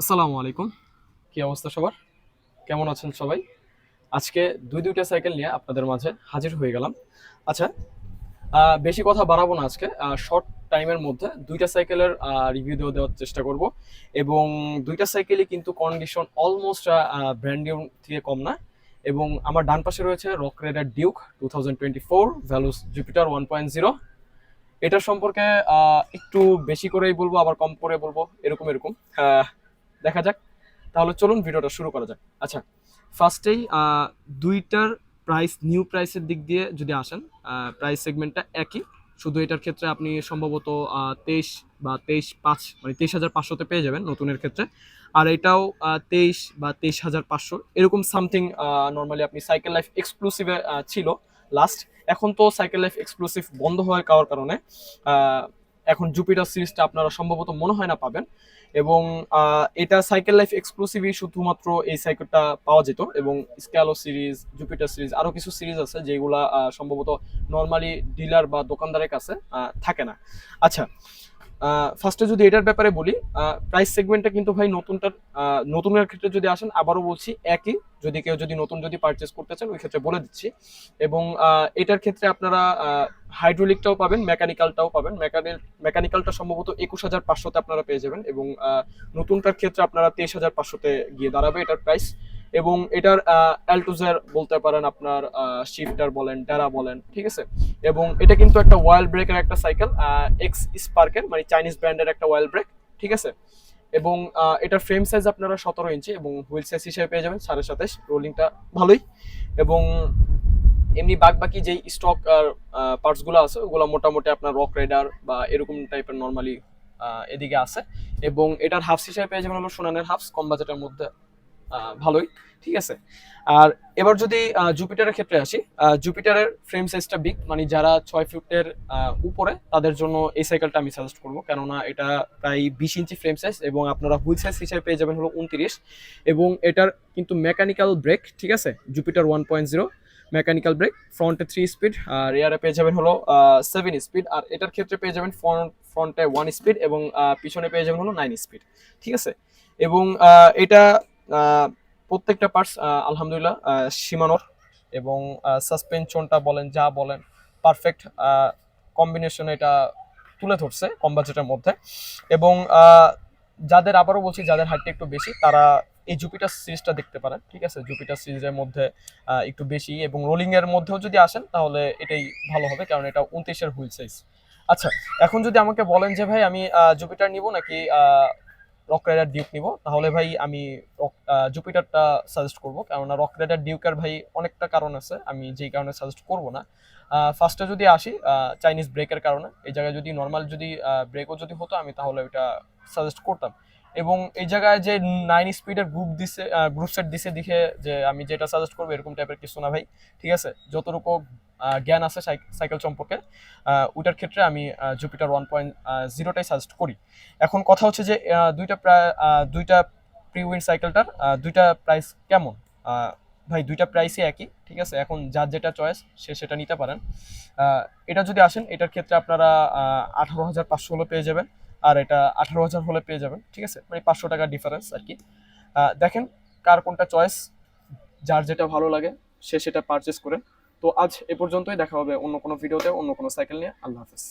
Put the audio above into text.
আসসালামু আলাইকুম। কি অবস্থা সবার? কেমন আছেন সবাই? আজকে দুই দুইটা সাইকেল নিয়ে আপনাদের মাঝে হাজির হয়ে গেলাম। আচ্ছা বেশি কথা বাড়াবো না আজকে। শর্ট টাইমের মধ্যে দুইটা সাইকেলের রিভিউ দেওয়া দেওয়ার চেষ্টা করব। এবং দুইটা সাইকেলই কিন্তু কন্ডিশন অলমোস্ট ব্র্যান্ড নিউ থেকে কম না। এবং আমার ডান পাশে রয়েছে রক রেডার Duke two thousand twenty four values Jupiter one point zero এটার সম্পর্কে একটু বেশি করেই বলব, আবার কম করে বলব, এরকম এরকম। দেখা যাক। তাহলে চলুন ভিডিওটা শুরু করা যাক। আচ্ছা ফার্স্টেই দুইটার প্রাইস নিউ প্রাইসের দিক দিয়ে যদি আসেন প্রাইস সেগমেন্টটা একই। শুধু এটার ক্ষেত্রে আপনি সম্ভবত তেইশ বা তেইশ পাঁচ মানে তেইশ হাজার পাঁচশোতে পেয়ে যাবেন নতুনের ক্ষেত্রে। আর এটাও তেইশ বা তেইশ হাজার পাঁচশো। এরকম সামথিং নর্মালি আপনি সাইকেল লাইফ এক্সক্লুসিভে ছিল লাস্ট এখন তো সাইকেল লাইফ এক্সক্লুসিভ বন্ধ কারোর কারণে এখন জুপিটার সিরিজটা আপনারা সম্ভবত মনে হয় না পাবেন। এবং এটা সাইকেল লাইফ এক্সক্লুসিভই শুধুমাত্র এই সাইকেলটা পাওয়া যেত এবং স্ক্যালো সিরিজ জুপিটার সিরিজ আরও কিছু সিরিজ আছে যেগুলা সম্ভবত নর্মালি ডিলার বা দোকানদারের কাছে থাকে না। আচ্ছা ফার্স্টে যদি এটার ব্যাপারে বলি প্রাইস সেগমেন্টটা কিন্তু ভাই নতুনটার নতুনের ক্ষেত্রে যদি আসেন, আবারও বলছি একই, যদি কেউ যদি নতুন যদি পারচেস করতে চান, ওই ক্ষেত্রে বলে দিচ্ছি। এবং এটার ক্ষেত্রে আপনারা হাইড্রোলিকটাও পাবেন মেকানিক্যালটাও পাবেন। মেকানিক্যালটা সম্ভবত একুশ হাজার পাঁচশোতে আপনারা পেয়ে যাবেন এবং নতুনটার ক্ষেত্রে আপনারা তেইশ হাজার পাঁচশোতে গিয়ে দাঁড়াবে এটার প্রাইস এবং এটার অ্যালটুজার বলতে পারেন আপনার শিফটার বলেন ডেরা বলেন, ঠিক আছে? এবং এটা কিন্তু একটা ওয়াইল ব্রেকের একটা সাইকেল এক্স স্পার্কের মানে চাইনিজ ব্র্যান্ডের একটা ওয়াইল ব্রেক ঠিক আছে? এবং এটার ফ্রেম সাইজ আপনারা সতেরো ইঞ্চি এবং হুইল সাইজ হিসেবে পেয়ে যাবেন সাড়ে সাতাশ রোলিংটা ভালোই। এবং এমনি বাদ বাকি যেই স্টক আর পার্টসগুলো আছে, ওগুলো মোটামুটি আপনার রক রাইডার বা এরকম টাইপের নর্মালি এদিকে আছে। এবং এটার হাফস হিসেবে পেয়ে যাবেন হলো সোনানের হাফস কম বাজেটের মধ্যে ভালোই, ঠিক আছে? আর এবার যদি জুপিটারের ক্ষেত্রে আসি জুপিটারের ফ্রেম সাইজটা বিগ মানে যারা ছয় ফুটের উপরে, তাদের জন্য এই সাইকেলটা আমি সাজেস্ট করব। কেননা এটা প্রায় বিশ ইঞ্চি ফ্রেম সাইজ এবং আপনারা হুইল সাইজ হিসেবে পেয়ে যাবেন হলো উনত্রিশ। এবং এটার কিন্তু মেকানিক্যাল ব্রেক ঠিক আছে? Jupiter one point zero mechanical brake ফ্রন্টে থ্রি স্পিড আর এয়ারে পেয়ে যাবেন হলো সেভেন স্পিড আর এটার ক্ষেত্রে পেয়ে যাবেন ফ্রন্ট ফ্রন্টে ওয়ান স্পিড এবং পিছনে পেয়ে যাবেন হলো নাইন স্পিড ঠিক আছে? এবং এটা প্রত্যেকটা পার্টস আলহামদুলিল্লাহ সীমানোর এবং সাসপেনশনটা বলেন, যা বলেন পারফেক্ট কম্বিনেশন এটা তুলে ধরছে কম বাজেটের মধ্যে। এবং যাদের আবারও বলছি, যাদের হাইটটা একটু বেশি, তারা এই জুপিটার সিরিজটা দেখতে পারেন, ঠিক আছে? জুপিটার সিরিজের মধ্যে একটু বেশি এবং রোলিং এর মধ্যেও যদি আসেন, তাহলে এটাই ভালো হবে, কারণ এটা উনত্রিশের হুইল সাইজ আচ্ছা এখন যদি আমাকে বলেন যে, ভাই, আমি জুপিটার নিব নাকি রক রাইডার ডিউক নিব। তাহলে ভাই আমি জুপিটারটা সাজেস্ট করব। কেননা রক রাইডার ডিউকের ভাই অনেকটা কারণ আছে, আমি যেই কারণে সাজেস্ট করব না। ফার্স্টে যদি আসি চাইনিজ ব্রেকের কারণে, এই জায়গায় যদি নর্মাল যদি ব্রেকও যদি হতো, আমি তাহলে ওইটা সাজেস্ট করতাম। এবং এই জায়গায় যে নাইন স্পিডের গ্রুপ দিছে গ্রুপ সেট দিছে দেখে যে আমি যেটা সাজেস্ট করব, এরকম টাইপের কিছু না ভাই। ঠিক আছে? যতটুকু জ্ঞান আছে সাইক- সাইকেল সম্পর্কে ওইটার ক্ষেত্রে আমি জুপিটার ওয়ান পয়েন্ট জিরোটাই সাজেস্ট করি। এখন কথা হচ্ছে যে দুইটা প্রায় দুইটা প্রি উইন সাইকেলটার দুইটা প্রাইস কেমন? ভাই, দুইটা প্রাইসই একই, ঠিক আছে? এখন যার যেটা চয়েস সে সেটা নিতে পারেন। এটা যদি আসেন, এটার ক্ষেত্রে আপনারা আঠারো হাজার পাঁচশো হলে পেয়ে যাবেন, আর এটা আঠারো হাজার হলে পেয়ে যাবেন, ঠিক আছে? মানে পাঁচশো টাকা ডিফারেন্স আর কি। দেখেন কার কোনটা চয়েস যার যেটা ভালো লাগে, সে সেটা পারচেস করে তো আজ এ পর্যন্তই, দেখা হবে অন্য কোনো ভিডিওতে, অন্য কোনো সাইকেল নিয়ে। আল্লাহ হাফেজ।